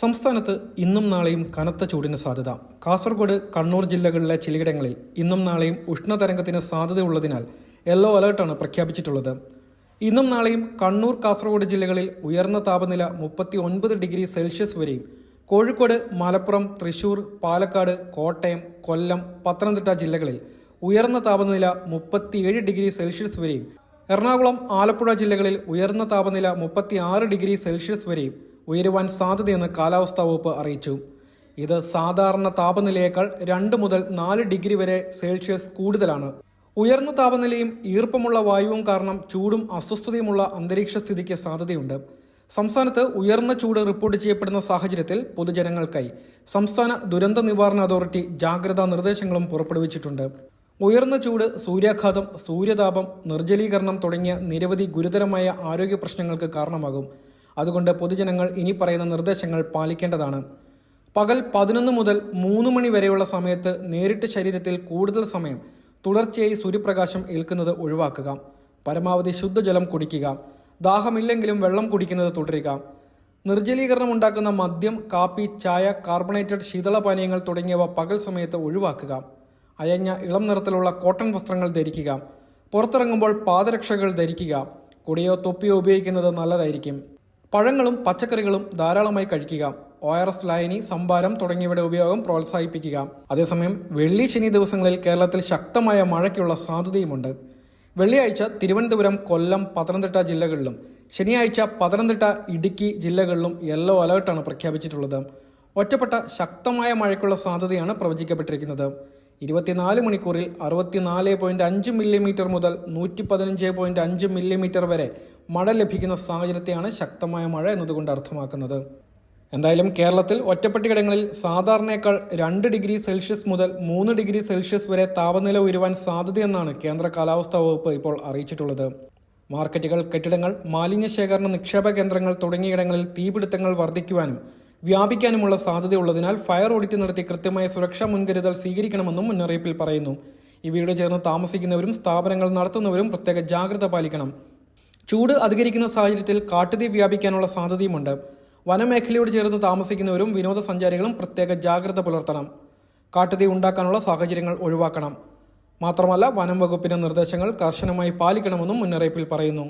സംസ്ഥാനത്ത് ഇന്നും നാളെയും കനത്ത ചൂടിന് സാധ്യത. കാസർഗോഡ് കണ്ണൂർ ജില്ലകളിലെ ചിലയിടങ്ങളിൽ ഇന്നും നാളെയും ഉഷ്ണതരംഗത്തിന് സാധ്യതയുള്ളതിനാൽ യെല്ലോ അലേർട്ടാണ് പ്രഖ്യാപിച്ചിട്ടുള്ളത്. ഇന്നും നാളെയും കണ്ണൂർ കാസർഗോഡ് ജില്ലകളിൽ ഉയർന്ന താപനില മുപ്പത്തി ഒൻപത് ഡിഗ്രി സെൽഷ്യസ് വരെയും കോഴിക്കോട് മലപ്പുറം തൃശൂർ പാലക്കാട് കോട്ടയം കൊല്ലം പത്തനംതിട്ട ജില്ലകളിൽ ഉയർന്ന താപനില മുപ്പത്തിയേഴ് ഡിഗ്രി സെൽഷ്യസ് വരെയും എറണാകുളം ആലപ്പുഴ ജില്ലകളിൽ ഉയർന്ന താപനില മുപ്പത്തിയാറ് ഡിഗ്രി സെൽഷ്യസ് വരെയും ഉയരുവാൻ സാധ്യതയെന്ന് കാലാവസ്ഥാ വകുപ്പ് അറിയിച്ചു. ഇത് സാധാരണ താപനിലയേക്കാൾ രണ്ട് മുതൽ നാല് ഡിഗ്രി വരെ സെൽഷ്യസ് കൂടുതലാണ്. ഉയർന്ന താപനിലയും ഈർപ്പമുള്ള വായുവും കാരണം ചൂടും അസ്വസ്ഥതയുമുള്ള അന്തരീക്ഷ സ്ഥിതിക്ക് സാധ്യതയുണ്ട്. സംസ്ഥാനത്ത് ഉയർന്ന ചൂട് റിപ്പോർട്ട് ചെയ്യപ്പെടുന്ന സാഹചര്യത്തിൽ പൊതുജനങ്ങൾക്കായി സംസ്ഥാന ദുരന്ത നിവാരണ അതോറിറ്റി ജാഗ്രതാ നിർദ്ദേശങ്ങളും പുറപ്പെടുവിച്ചിട്ടുണ്ട്. ഉയർന്ന ചൂട് സൂര്യാഘാതം സൂര്യതാപം നിർജലീകരണം തുടങ്ങിയ നിരവധി ഗുരുതരമായ ആരോഗ്യ പ്രശ്നങ്ങൾക്ക് കാരണമാകും. അതുകൊണ്ട് പൊതുജനങ്ങൾ ഇനി പറയുന്ന നിർദ്ദേശങ്ങൾ പാലിക്കേണ്ടതാണ്. പകൽ പതിനൊന്ന് മുതൽ മൂന്ന് മണി വരെയുള്ള സമയത്ത് നേരിട്ട് ശരീരത്തിൽ കൂടുതൽ സമയം തുടർച്ചയായി സൂര്യപ്രകാശം ഏൽക്കുന്നത് ഒഴിവാക്കുക. പരമാവധി ശുദ്ധജലം കുടിക്കുക. ദാഹമില്ലെങ്കിലും വെള്ളം കുടിക്കുന്നത് തുടരുക. നിർജലീകരണം ഉണ്ടാക്കുന്ന മദ്യം കാപ്പി ചായ കാർബണേറ്റഡ് ശീതളപാനീയങ്ങൾ തുടങ്ങിയവ പകൽ സമയത്ത് ഒഴിവാക്കുക. അയഞ്ഞ ഇളം നിറത്തിലുള്ള കോട്ടൺ വസ്ത്രങ്ങൾ ധരിക്കുക. പുറത്തിറങ്ങുമ്പോൾ പാദരക്ഷകൾ ധരിക്കുക. കുടയോ തൊപ്പിയോ ഉപയോഗിക്കുന്നത് നല്ലതായിരിക്കും. പഴങ്ങളും പച്ചക്കറികളും ധാരാളമായി കഴിക്കുക. ഒ ആർ എസ് ലായനി സംഭാരം തുടങ്ങിയവയുടെ ഉപയോഗം പ്രോത്സാഹിപ്പിക്കുക. അതേസമയം വെള്ളി ശനി ദിവസങ്ങളിൽ കേരളത്തിൽ ശക്തമായ മഴയ്ക്കുള്ള സാധ്യതയുമുണ്ട്. വെള്ളിയാഴ്ച തിരുവനന്തപുരം കൊല്ലം പത്തനംതിട്ട ജില്ലകളിലും ശനിയാഴ്ച പത്തനംതിട്ട ഇടുക്കി ജില്ലകളിലും യെല്ലോ അലേർട്ടാണ് പ്രഖ്യാപിച്ചിട്ടുള്ളത്. ഒറ്റപ്പെട്ട ശക്തമായ മഴയ്ക്കുള്ള സാധ്യതയാണ് പ്രവചിക്കപ്പെട്ടിരിക്കുന്നത്. ഇരുപത്തിനാല് മണിക്കൂറിൽ അറുപത്തിനാല് പോയിന്റ് അഞ്ച് മില്ലിമീറ്റർ മുതൽ നൂറ്റി പതിനഞ്ച് പോയിന്റ് അഞ്ച് മില്ലിമീറ്റർ വരെ മഴ ലഭിക്കുന്ന സാഹചര്യത്തെയാണ് ശക്തമായ മഴ എന്നതുകൊണ്ട് അർത്ഥമാക്കുന്നത്. എന്തായാലും കേരളത്തിൽ ഒറ്റപ്പെട്ടിടങ്ങളിൽ സാധാരണയേക്കാൾ രണ്ട് ഡിഗ്രി സെൽഷ്യസ് മുതൽ മൂന്ന് ഡിഗ്രി സെൽഷ്യസ് വരെ താപനില ഉയരുവാൻ സാധ്യതയെന്നാണ് കേന്ദ്ര കാലാവസ്ഥാ വകുപ്പ് ഇപ്പോൾ അറിയിച്ചിട്ടുള്ളത്. മാർക്കറ്റുകൾ കെട്ടിടങ്ങൾ മാലിന്യ ശേഖരണ നിക്ഷേപ കേന്ദ്രങ്ങൾ തുടങ്ങിയിടങ്ങളിൽ തീപിടുത്തങ്ങൾ വർദ്ധിക്കുവാനും വ്യാപിക്കാനുമുള്ള സാധ്യതയുള്ളതിനാൽ ഫയർ ഓഡിറ്റ് നടത്തി കൃത്യമായ സുരക്ഷാ മുൻകരുതൽ സ്വീകരിക്കണമെന്നും മുന്നറിയിപ്പിൽ പറയുന്നു. ഇവയുടെ ചേർന്ന് താമസിക്കുന്നവരും സ്ഥാപനങ്ങൾ നടത്തുന്നവരും പ്രത്യേക ജാഗ്രത പാലിക്കണം. ചൂട് അധികരിക്കുന്ന സാഹചര്യത്തിൽ കാട്ടുതീ വ്യാപിക്കാനുള്ള സാധ്യതയുമുണ്ട്. വനമേഖലയോട് ചേർന്ന് താമസിക്കുന്നവരും വിനോദസഞ്ചാരികളും പ്രത്യേക ജാഗ്രത പുലർത്തണം. കാട്ടുതീ ഉണ്ടാക്കാനുള്ള സാഹചര്യങ്ങൾ ഒഴിവാക്കണം. മാത്രമല്ല വനം വകുപ്പിന്റെ നിർദ്ദേശങ്ങൾ കർശനമായി പാലിക്കണമെന്നും മുന്നറിയിപ്പിൽ പറയുന്നു.